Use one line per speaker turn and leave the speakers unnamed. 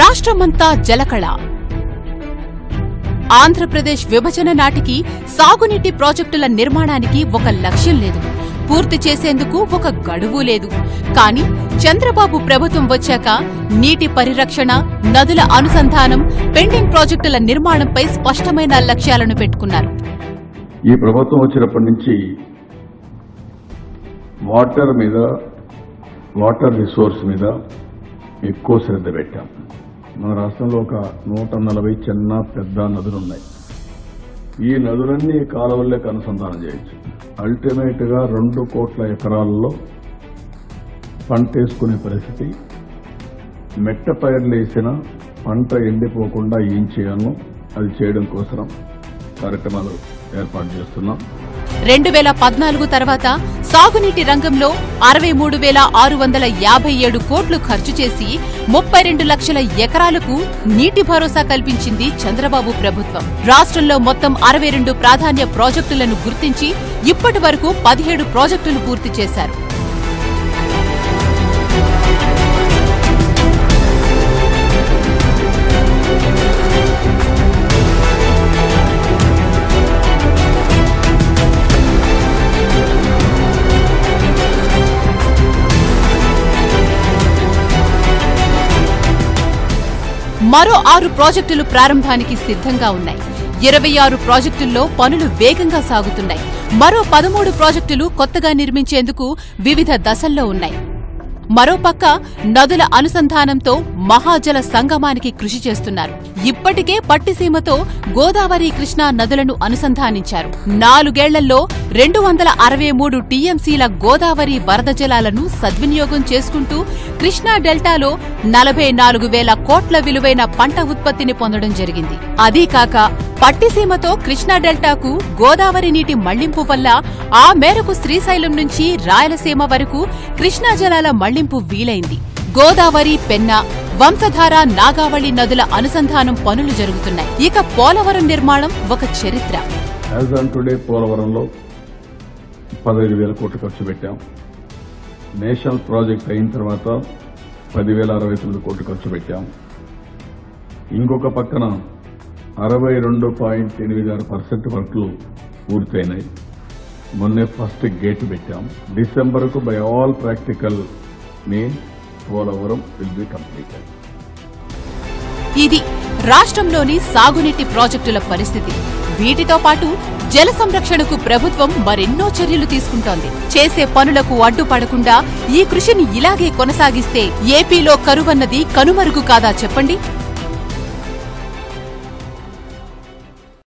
రాష్ట్రమంతా జలకళ. ఆంధ్రప్రదేశ్ విభజన నాటికి సాగునీటి ప్రాజెక్టుల నిర్మాణానికి ఒక లక్ష్యం లేదు. పూర్తి చేసేందుకు ఒక గడువు లేదు. కానీ చంద్రబాబు ప్రభుత్వం వచ్చాక నీటి పరిరక్షణ నదుల అనుసంధానం పెండింగ్ ప్రాజెక్టుల నిర్మాణంపై స్పష్టమైన లక్ష్యాలను పెట్టుకున్నారు.
ఈ ప్రభుత్వం వచ్చినప్పటి నుంచి వాటర్ మీద వాటర్ రిసోర్స్ మీద ఎక్కువ శ్రద్ధ పెట్టాం. మన రాష్ట్రంలో ఒక నూట నలభై చిన్న పెద్ద నదులు ఉన్నాయి ఈ నదులన్నీ కాలువల్లోకి అనుసంధానం చేయొచ్చు. అల్టిమేట్గా రెండు కోట్ల ఎకరాల్లో పంట వేసుకునే పరిస్థితి. మెట్ట పైర్లు వేసిన పంట ఎండిపోకుండా ఏం చేయాలో అది చేయడం కోసం కార్యక్రమాలు ఏర్పాటు చేస్తున్నాం.
రెండు వేల పద్నాలుగు తర్వాత సాగునీటి రంగంలో అరవై మూడు వేల ఆరు వందల యాభై ఏడు కోట్లు ఖర్చు చేసి ముప్పై రెండు లక్షల ఎకరాలకు నీటి భరోసా కల్పించింది చంద్రబాబు ప్రభుత్వం. రాష్ట్రంలో మొత్తం అరవై రెండు ప్రాధాన్య ప్రాజెక్టులను గుర్తించి ఇప్పటి వరకు పదిహేడు ప్రాజెక్టులు పూర్తి చేశారు. మరో ఆరు ప్రాజెక్టులు ప్రారంభానికి సిద్ధంగా ఉన్నాయి. ఇరవై ఆరు ప్రాజెక్టుల్లో పనులు వేగంగా సాగుతున్నాయి. మరో పదమూడు ప్రాజెక్టులు కొత్తగా నిర్మించేందుకు వివిధ దశల్లో ఉన్నాయి. మరోపక్క నదుల అనుసంధానంతో మహాజల సంగమానికి కృషి చేస్తున్నారు. ఇప్పటికే పట్టిసీమతో గోదావరి కృష్ణా నదులను అనుసంధానించారు. నాలుగేళ్ళలో రెండు వందల అరవై మూడు టీఎంసీల గోదావరి వరద జలాలను సద్వినియోగం చేసుకుంటూ కృష్ణా డెల్టాలో నలభై నాలుగు వేల కోట్ల విలువైన పంట ఉత్పత్తిని పొందడం జరిగింది. అదీ కాక పట్టిసీమతో కృష్ణా డెల్టాకు గోదావరి నీటి మళ్ళింపు వల్ల ఆ మేరకు శ్రీశైలం నుంచి రాయలసీమ వరకు కృష్ణా జలాల మళ్ళింపు వీలైంది. గోదావరి పెన్నా వంశధార నాగావళి నదుల అనుసంధానం పనులు జరుగుతున్నాయి. ఇక పోలవరం నిర్మాణం ఒక చరిత్ర.
పోలవరంలో పదహైదు వేల కోట్లు ఖర్చు పెట్టాం. నేషనల్ ప్రాజెక్ట్ అయిన తర్వాత పదివేల అరవై తొమ్మిది కోట్లు ఖర్చు పెట్టాం. ఇంకొక పక్కన అరవై రెండు పాయింట్ ఎనిమిది ఆరు పర్సెంట్ వర్క్లు పూర్తయినాయి. మొన్నే ఫస్ట్ గేట్ పెట్టాం. డిసెంబర్కు by all practical mean Polavaram will be completed.
ఇది రాష్ట్రంలోని సాగునీటి ప్రాజెక్టుల పరిస్థితి. వీటితో పాటు జల సంరక్షణకు ప్రభుత్వం మరెన్నో చర్యలు తీసుకుంటోంది. చేసే పనులకు అడ్డుపడకుండా ఈ కృషిని ఇలాగే కొనసాగిస్తే ఏపీలో కరువన్నది కనుమరుగు కాదా చెప్పండి?